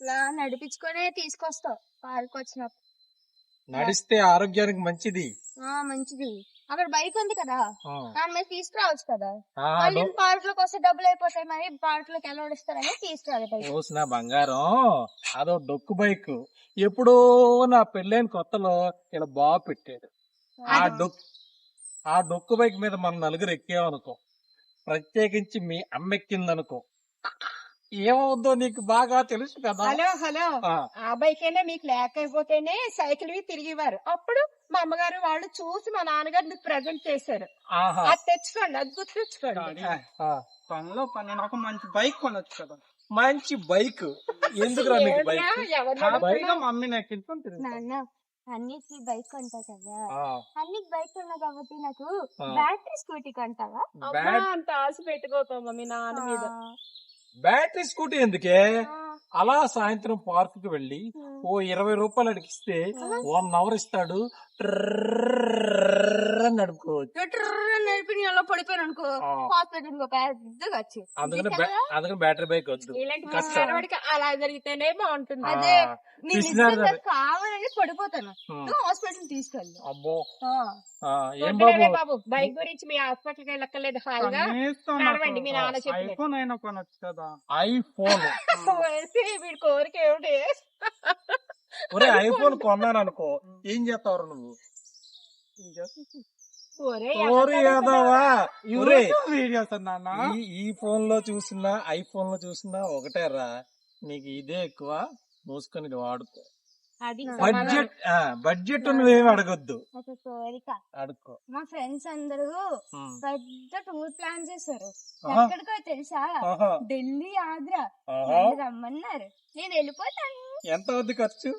ఇలా నడిపించుకొని తీసుకొస్తావు పార్క్ వచ్చినప్పుడు నడిస్తే ఆరోగ్యానికి మంచిది. ఆ మంచిది. అక్కడ బైక్ ఉంది కదా. దాని మీద తీసుకురావచ్చు కదా. మళ్ళీ పార్క్లోకి వస్తే డబ్బులు అయిపోతాయి మరి పార్క్లోకి ఎలా ఇస్తారని తీసుకురాలి బంగారం. అదో డొక్కు బైక్. ఎప్పుడో నా పెళ్ళైన కొత్తలో ఇలా బాగా పెట్టాడు. ఆ డొక్కు ఆ డొక్కు బైక్ మీద మనం నలుగురు ఎక్కామనుకో ప్రత్యేకించి మీ అమ్మ ఎక్కిందనుకో ఏమవుద్దో నీకు బాగా తెలుసు కదా? Hello hello. ఆ, అయినా మీకు లేకపోతేనే సైకిల్ వి తిరిగేవారు. అప్పుడు మా అమ్మగారు వాళ్ళు చూసి మా నాన్నగారు మీకు ప్రజెంట్ చేశారు. ఆహా. అది తెచ్చుకోండి అది గుర్తు తెచ్చుకోండి ఆ, పనిలో పని నాకు మంచి బైక్ కొనొచ్చు కదా? మంచి బైక్. ఎందుకురా నీకు బైక్? ఏంట్రా, ఎవరిని హ్యాపీగా మమ్మీని ఎక్కించుకొని తిరుగుతా నాన్న అన్నికి బైక్ కొంటా కదా? ఆ, అన్నికి బైక్ ఉన్నా కాబట్టి నాకు ఆ. Battery scooty కొంటావా? బ్యాట్- అంత ఆశ పెట్టుకోకమ్మా మీ నాన్న మీద. బ్యాటరీ స్కూటీ ఎందుకే? అలా సాయంత్రం పార్క్కి వెళ్ళి. ఓ ఇరవై రూపాయలు అడిగిస్తే వన్ అవర్ ఇస్తాడు. నడుపుకోవచ్చు నడిపి అలా పడిపోయాను అనుకో హాస్పిటల్ పెద్దగా వచ్చి అందుకని అందుకని బ్యాటరీ బైక్ వద్దు ఇలాంటి కష్టం. అలా జరిగితేనే బాగుంటుంది అదే. నేను కావాలని పడిపోతాను హాస్పిటల్ తీసుకెళ్ళి అబ్బో ఏం బాబు బాబు బైక్ గురించి మీ హాస్పిటల్కి వెళ్ళక్కర్లేదు హాయిగా నడవండి, మీ నాన్న ఐఫోన్ అయినా కొనొచ్చు కదా ఐఫోన్ వీడి కోరిక ఏమిటి ఒరే ఐఫోన్ కొన్నాను అనుకో ఏం చేస్తావు నువ్వు ఈ ఈ ఫోన్లో చూసినా ఐఫోన్లో చూసినా ఒకటే రా. నీకు ఇదే ఎక్కువ మూసుకొని వాడుకో. బడ్జెట్ బడ్జెట్ నువ్వేమి అడగొద్దు. అడుక్కో. మా ఫ్రెండ్స్ అందరూ. పెద్ద టూర్ ప్లాన్ చేశారు. ఎక్కడికో తెలుసా? ఢిల్లీ ఆగ్రా రమ్మన్నారు. నేను వెళ్ళిపోతాను. ఎంత అవుద్ది ఖర్చు?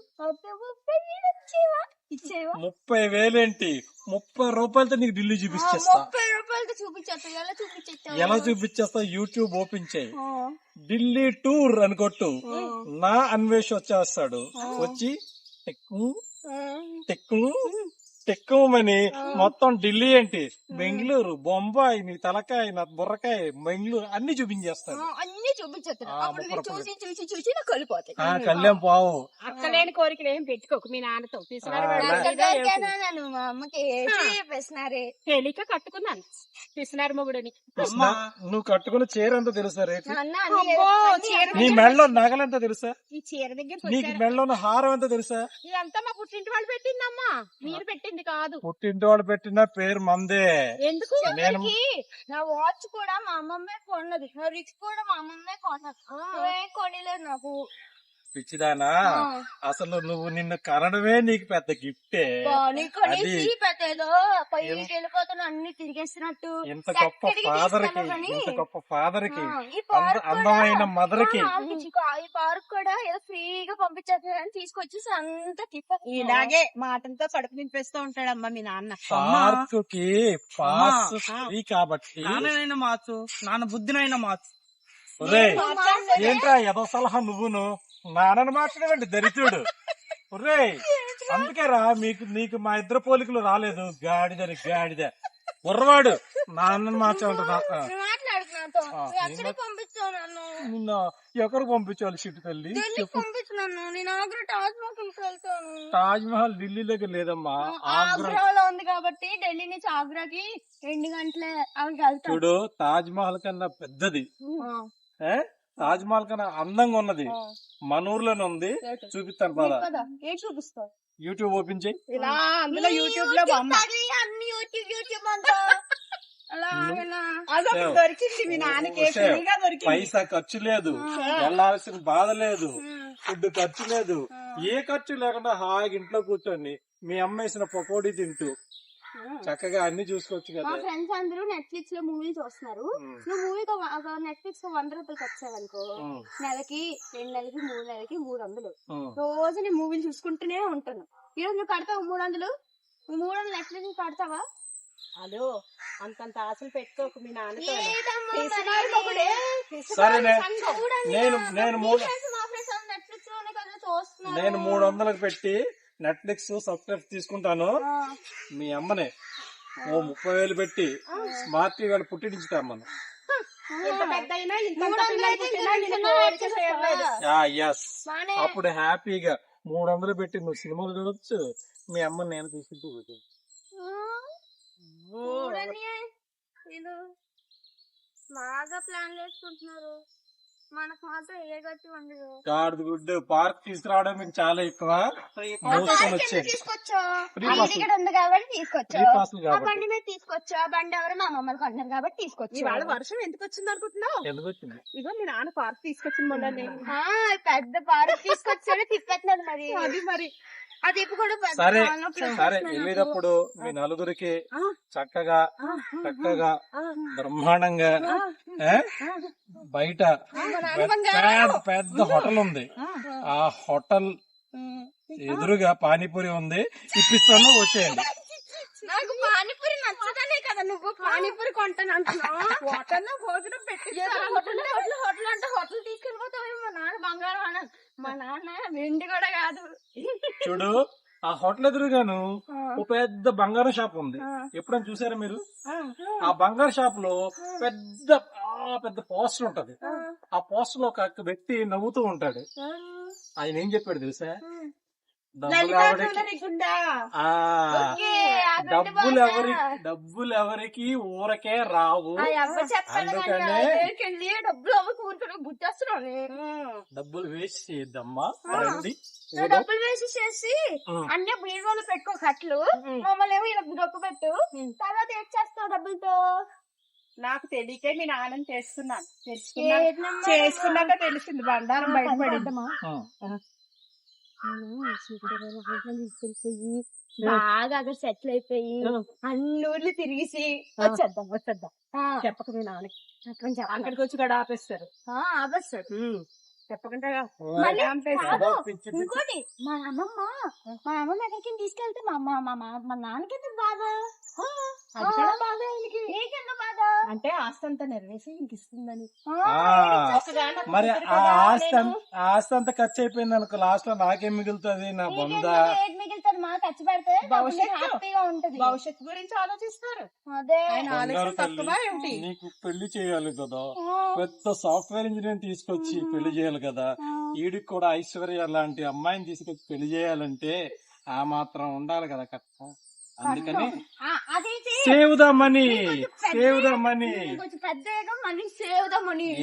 ముప్పై వేలేంటి? ముప్పై రూపాయలతో నీకు ఢిల్లీ చూపించేస్తా. ముప్పై రూపాయలతో చూపించేస్తా ఎలా చూపించేస్తా యూట్యూబ్ ఓపెన్ చేయి. ఢిల్లీ టూర్ అని కొట్టు ఆ, నా అన్వేష్ వచ్చేస్తాడు. వచ్చి టెక్కు ఆ. టెక్కు టెక్కుమని మొత్తం ఢిల్లీ ఏంటి? బెంగళూరు బొంబాయి నీ తలకాయ నా బుర్రకాయ బెంగళూరు అన్ని చూపించేస్తాడు ఆ, అన్ని ముప్పై చూసి చూసి చూసి నాకు పావు అక్కలేని కోరికలు ఏం పెట్టుకోకు. మీ నాన్నతో పిసినారి మా అమ్మకి తేలిక కట్టుకున్నాను. పిసినారి మొగుడని. నువ్వు కట్టుకున్న చీర ఎంత తెలుసా రేటు? నీ మెడలో నగలెంత తెలుసా? ఈ చీర దగ్గర నీకు మెడలో హారం ఎంత తెలుసా? ఇదంతా మా పుట్టింటి వాళ్ళు పెట్టిందమ్మా. మీరు పెట్టింది. కాదు. పుట్టింటి వాడు పెట్టిన పేరు మందే. ఎందుకు నా వాచ్ కూడా మా అమ్మమ్మే కొన్నది. నా రిక్స్ కూడా మా అమ్మమ్మే కొన్నది. నువ్వేం కొనలేదు నాకు. పిచ్చిదానా. అసలు నువ్వు నిన్ను కనడమే నీకు పెద్ద గిఫ్టే అన్ని తిరిగేస్తున్నట్టు ఇంత గొప్ప ఫాదర్కి? ఇంత గొప్ప ఫాదర్కి అందమైన మదర్కి ఈ పార్క్ కూడా ఏదో ఫ్రీగా పంపించేస్తారని తీసుకొచ్చేసి అంతా ఇలాగే మాటలతో కడుపు నింపేస్తూ ఉంటాడమ్మా మీ నాన్న పార్క్కి పాస్. ఫ్రీ కాబట్టి నాన్ననైనా మార్చు నాన్న బుద్ధినైనా మార్చు. ఏంట్రా ఏదో సలహా నువ్వును? నాన్నని మాట్లాడేవండి దరిద్రుడు. ఒరేయ్ అందుకేరా మీకు నీకు మా ఇద్దరు పోలికలు రాలేదు. గాడిదని గాడిద. ఉర్రవాడు నాన్నని మార్చాలంట నువ్వు మాట్లాడుకు నాతో. ఆ, నువ్వు నేను ఎక్కడికి పంపిస్తావు నన్ను. నిన్న ఎక్కడికి పంపించాలి చిట్టు తల్లి? చెప్పు. ఆగ్రా తాజ్ మహల్ మహల్ ఢిల్లీలోకి లేదమ్మా ఆగ్రా. ఆగ్రాలో ఉంది కాబట్టి ఢిల్లీ నుంచి ఆగ్రాకి రెండు గంటలే అవి చూడు తాజ్ మహల్ కన్నా పెద్దది. ఆ, ఏ? తాజ్ మహల్ కన్నా అందంగా ఉన్నది. మన ఊర్లోనే ఉంది? చూపిస్తాను చూపిస్తావు? యూట్యూబ్ ఓపెన్ చేయి. అందులో యూట్యూబ్లో పైసా ఖర్చు లేదు. వెళ్ళాల్సిన బాధ లేదు. ఫుడ్ ఖర్చు లేదు. ఏ ఖర్చు లేకుండా హాయిగా ఇంట్లో కూర్చొని మీ అమ్మ వేసిన పకోడీ తింటూ చక్కగా అన్ని చూసుకోవచ్చు మా కదా ఫ్రెండ్స్ అందరూ నెట్ఫ్లిక్స్లో మూవీ చూస్తున్నారు. నువ్వు మూవీ నెట్ఫ్లిక్స్లో వంద రూపాయలకి వచ్చావనుకో ఉమ్, నెలకి రెండు నెలకి మూడు నెలలకి మూడు వందలు. రోజు నేను మూవీలు చూసుకుంటూనే ఉంటాను. ఈ రోజు నువ్వు కడతావు మూడు వందలు? నువ్వు మూడు వందలు నెట్ఫ్లిక్స్ కడతావా? అదో అంతంత ఆశలు పెట్టుకోకు మీ. సరేనే. చూడండి నేను నా- నేను మీ మూడు friends, మా ఫ్రెండ్స్ నెట్ఫ్లిక్స్లోనే కదా చూస్తున్నారు. నేను మూడు వందలకు పెట్టి నెట్ఫ్లిక్స్ సబ్స్క్రైబ్ తీసుకుంటాను. మీ అమ్మనే. ఓ ముప్పై వేలు పెట్టి స్మార్ట్ టీవీ పుట్టించుతాం మనం. అప్పుడు హ్యాపీగా మూడు వందలు పెట్టి నువ్వు సినిమాలు చూడొచ్చు. మీ అమ్మ నేను తీసుకుంటూ కూర్చోవచ్చు. చూడండి వీళ్ళు బాగా ప్లాన్ వేసుకుంటున్నారు మనకు మాత్రం ఏ గట్టి ఉండదు. గాడిద గుడ్డు పార్క్ తీసుకురావడం మీకు చాలా ఎక్కువ. మోసుకొని తీసుకొచ్చా? ఆ pass. టికెట్ ఉంది కాబట్టి తీసుకొచ్చా? ఫ్రీ పాస్లు ఆ కాబట్టి. బండి మీద తీసుకొచ్చా? ఆ బండి ఎవరు మా మమ్మల్ని కొంటున్నారు కాబట్టి తీసుకొచ్చా. ఇవాళ వర్షం ఎందుకు వచ్చింది అనుకుంటున్నావు? ఎందుకు వచ్చింది ఇగో మీ నాన్న పార్క్ తీసుకొచ్చింది మొన్న ఆ, పెద్ద పార్క్ తీసుకొచ్చాడు తిప్పెట్టినది మరి. అది మరి. అది ఇప్పుడు కూడా పెద్ద సరే సరే నాకు. వెళ్ళేటప్పుడు మీ నలుగురికి. చక్కగా చక్కగా బ్రహ్మాండంగా ఏ? బయట పెద్ద హోటల్ ఉంది. ఆ. హోటల్ ఎదురుగా పానీపూరి ఉంది. ఇప్పిస్తాను వచ్చేయండి. నాకు పానీపూరి నచ్చదనే కదా నువ్వు పానీపూరి కొంటాను అంటున్నావు. హోటల్లో భోజనం పెట్టి హోటల్ హోటల్ అంటే హోటల్ తీసుకెళ్ళిపోతావు మా నాన్న బంగారం అన్న మా నాన్న వెండి కూడా కాదు. చూడు ఆ హోటల్ ఎదురుగాను ఓ పెద్ద బంగారం షాప్ ఉంది. ఎప్పుడైనా చూసారా మీరు? ఆ బంగారు షాప్లో పెద్ద పెద్ద పోస్టర్ ఉంటది. ఆ. పోస్టర్లో ఒక వ్యక్తి నవ్వుతూ ఉంటాడు. ఆయన ఏం చెప్పాడు తెలుసా? డబ్బులు గడ్డి డబ్బులు. ఎవరికి? డబ్బులు ఎవరికి? ఊరకే రావు. అందుకనే- డబ్బులు వేస్ట్ చేయొద్దమ్మా రండి డబ్బులు వేసి చేసి. అన్ని బీరువాలు పెట్టుకో కట్లు. మమ్మల్ని ఏమో ఇలా దొక్కు పెట్టు. తర్వాత ఏం చేస్తావు డబ్బులతో? నాకు తెలియకే చేసుకున్నాను చేసుకున్నాను ఏంటమ్మా? చేసుకున్నాక తెలిసింది బండారం బయటపడింది. బాగా అక్కడ సెటిల్ అయిపోయి అన్ని ఊర్లు తిరిగేసి వచ్చేద్దాం వచ్చేద్దాం. చెప్పక మీ నాన్నకి. అక్కడికి వచ్చి కూడా ఆపేస్తారు. ఆ, ఆపేస్తాడు చెప్పకుండా మళ్ళీ ఆపేస్తారు. పిచ్చి. ఇంకోటి మా అమ్మమ్మ మా అమ్మమ్మ ఎక్కడికి తీసుకెళ్తే మా అమ్మ మా మా- మా నాన్నకి బాధ ఆ, అది కూడా ఆ, బాధ ఆయనకి నీకెందుకు బాధ అంటే ఆస్తి అంతా నెరవేసి ఇంక ఇస్తుందని. మరి ఆ ఆస్తి అం- ఆ ఆస్తి అంతా ఖర్చు అయిపోయింది అనుకో లాస్ట్లో నాకేం మిగులుతుంది నా బొంద? ఏది మిగులుతుంది మా ఖర్చు పెడితే భవిష్యత్తు. హ్యాపీగా ఉంటది. భవిష్యత్తు గురించి ఆలోచిస్తారు. అదే. ఆయన ఆలోచన తక్కువ నీకు పెళ్ళి చేయాలి కదా. పెద్ద సాఫ్ట్వేర్ ఇంజనీర్ తీసుకొచ్చి పెళ్ళి చేయాలి కదా. ఈడికి కూడా ఐశ్వర్య లాంటి అమ్మాయిని తీసుకొచ్చి పెళ్ళి చేయాలంటే ఆ మాత్రం ఉండాలి కదా కట్ట అందుకని save the money save the money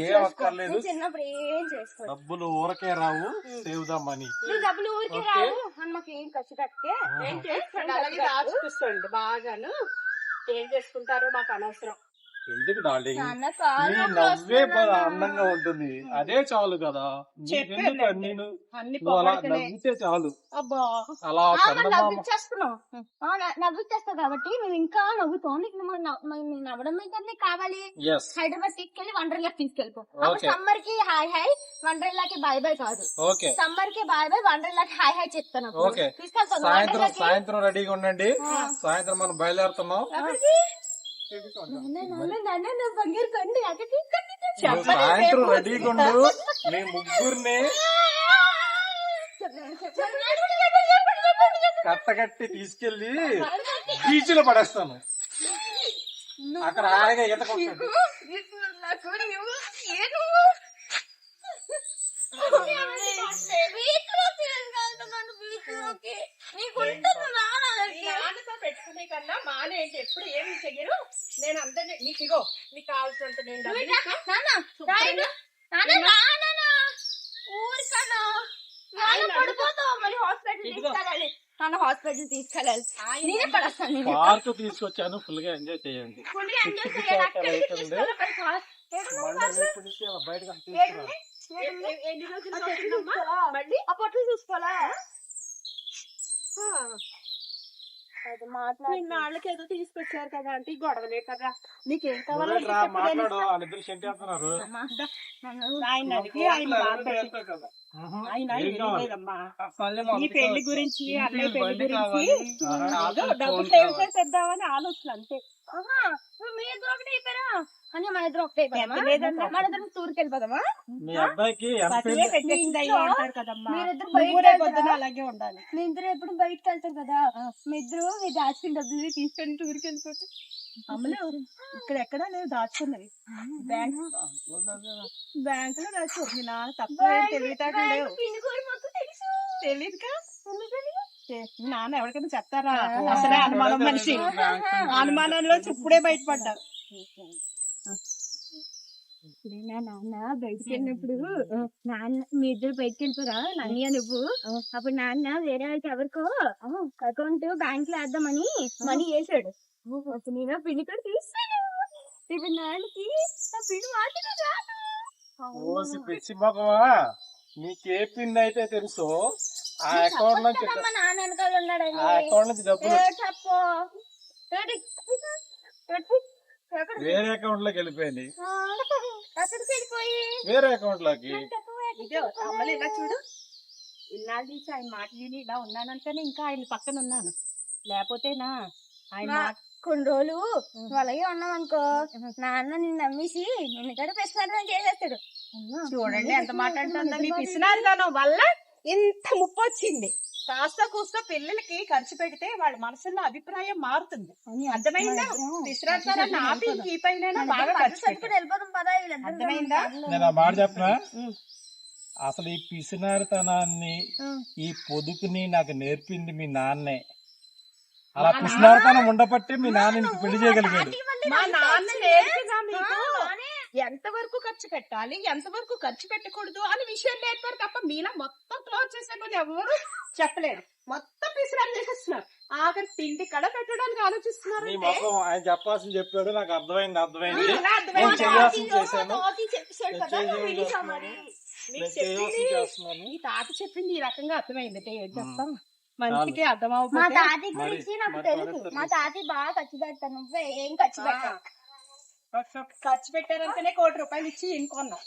ఏం అక్కర్లేదు. చిన్నప్పుడు ఏం చేసుకో డబ్బులు ఊరకే రావు సేవ్ ద మనీ నువ్వు డబ్బులు ఊరికి. రావు అని మాకు ఏం ఖర్చు కట్టే ఏం చేసుకోండి అలాగే బాగాను. ఏం చేసుకుంటారో మాకు అనవసరం. ఎందుకు డార్లింగ్ నీ నవ్వే నాన్న. అందంగా ఉంటుంది. అదే చాలు కదా. నీకెందుకు నేను నువ్వు అలా. నవ్వితే చాలు. అబ్బా. అలా నవ్విచ్చేస్తావు కాబట్టి నువ్వు ఇంకా నవ్వుతావు నీకు నువ్వు నవ్వు- మరి నువ్వు నవ్వడం మీద నీకు కావాలి హైదరాబాద్ తీసుకెళ్ళి వండర్లాకి తీసుకెళ్ళిపో. సమ్మర్కి హాయ్ హాయ్ వండర్లాకి బాయ్ బాయ్ కాదు. ఓకే సమ్మర్కి బాయ్ బాయ్ వండర్లాకి హాయ్ హాయ్ చెప్తాను. ఓకే. తీసుకెళ్తాను. సాయంత్రం. సాయంత్రం రెడీగా ఉండండి. సాయంత్రం మనం బయలుదేరుతున్నాం. సాయంత్రం రెడీగా ఉండు మీ ముగ్గురిని కట్టకట్టి తీసుకెళ్ళి బీచ్లో పడేస్తాను. అక్కడ హాయిగా ఈత కొట్టండి. నాన్న ఈ నాన్నతో పెట్టుకునే కన్నా మానే ఏంటి ఎప్పుడు ఏమి చెయ్యరు? నేను అందరినీ నీకు ఇగో నీకు కావాల్సినంత నేను డబ్బులు ఇస్తా. ఊరికన్నా. నాన్న పడిపోతావు మరి హాస్పిటల్ తీసుకెళ్ళాలి. నాన్న హాస్పిటల్ తీసుకెళ్ళాలి. నేనే పడేస్తాను తీసుకొచ్చాను ఫుల్గా ఎంజాయ్ చేయండి ఎంజాయ్ చేయాలి. బయటకు ఎన్ని- రోజులు? మళ్ళీ? చూసుకోవాలా? అది మాట్లాడి ఇన్నాళ్ళకి ఏదో తీసుకొచ్చారు కదా అంటే గొడవలే కదా. నీకేం కావాలో ఆయన పెళ్ళి గురించి అన్నయ్య పెళ్ళి గురించి ఏదో డబ్బు సేవ్ చేసేద్దామని ఆలోచన అంతే. మీ ఇద్దరు ఒకటే అయిపోయారా అని మన ఇద్దరు ఒకటే అయిపోయామా? మన ఇద్దరం టూర్కి వెళ్ళిపోదామా? మీ అబ్బాయికి మీరిద్దరు అలాగే ఉండాలి. మీ ఇద్దరు ఎప్పుడు బయటకు వెళ్తారు కదా? మీ ఇద్దరు మీ దాచిన డబ్బులు తీసుకొని టూర్కి వెళ్ళిపోతే. అమ్మలు ఇక్కడ ఎక్కడా లేదు దాచుకున్నది బ్యాంక్ బ్యాంక్లో దాచు మీ నాన్న లేవు. పిన్ని మీ నాన్న ఎవరికైనా చెప్తారా? అసలే అనుమానం మనిషి. అనుమానంలో ఇప్పుడే బయటపడ్డారు. నా నాన్న? బయటికి వెళ్ళినప్పుడు నాన్న మీ ఇద్దరు బయటికి వెళ్ళిపోరా? నన్నయ్య నువ్వు. అప్పుడు నాన్న వేరే వాళ్ళకి ఎవరికో అకౌంట్ బ్యాంక్లో వేద్దామని మనీ వేసాడు. అప్పుడు నేను ఆ పిండి కూడా తీస్తాను ఇప్పుడు నాన్నకి పిచ్చి మగవా నీకే పిన్ అయితే తెలుసు. ఆ అకౌంట్ నుంచి చెప్పొద్దమ్మా, నాన్న వెనకాల ఉన్నాడని ఆ అకౌంట్ నుంచి డబ్బులు ఏ చెప్పు? ఏడి? ఎటు? ఎక్కడ? వేరే అకౌంట్లోకి వెళ్ళిపోయింది. వేరే అకౌంట్లోకి. ఇలా చూడు. ఇన్నాళ్ళు నుంచి ఆయన మాట విని ఇలా ఉన్నానంటేనే ఇంకా ఆయన పక్కన ఉన్నాను. లేకపోతేనా ఆయన కొన్ని రోజులు అలాగే ఉన్నావు అనుకో. నాన్న నిన్ను నమ్మేసి నిన్ను కూడా ప్రశ్న చేసేస్తాడు. చూడండి ఎంత మాట అంటుందో మీ పిసినారితనం వల్ల? ఇంత ముప్పు వచ్చింది కాస్త కూస్త పిల్లలకి ఖర్చు పెడితే వాళ్ళ మనసులో అభిప్రాయం మారుతుంది. అర్థమైందా? ఆపి ఈ పైన బాగా ఖర్చు అర్థమైందా? అసలు ఈ పిసినారితనాన్ని ఈ పొదుపుని నాకు నేర్పింది మీ నాన్నే. అలా పిసినారితనం ఉండబట్టి మీ నాన్న పెళ్ళి చేయగలిగాడు. మా నాన్న నేర్పినా మీకు? ఎంత వరకు ఖర్చు పెట్టాలి ఎంత వరకు ఖర్చు పెట్టకూడదు అని విషయం నేర్పారు తప్ప మీలా మొత్తం క్లోజ్ చేసేమని ఎవరు చెప్పలేరు మొత్తం పిసినారు చేసేస్తున్నారు ఆఖరి తిండి కడ పెట్టడానికి ఆలోచిస్తున్నారు నీ ఆయన చెప్పాల్సింది చెప్పాడు నాకు అర్థమైంది అర్థమైంది? నేను చేయాల్సింది చేశాను ఈ తాత చెప్పింది ఈ రకంగా అర్థమైంది అంటే ఏం చెప్తాం మనిషికి అర్థం మా తాతి గురించి నాకు తెలుసు. మా తాతి బాగా ఖర్చు పెడతాను నువ్వే ఏం ఖర్చు పెట్టావు ఖర్చు పెట్టారంటేనే కోటి రూపాయలు ఇచ్చి ఇంకొన్నాం.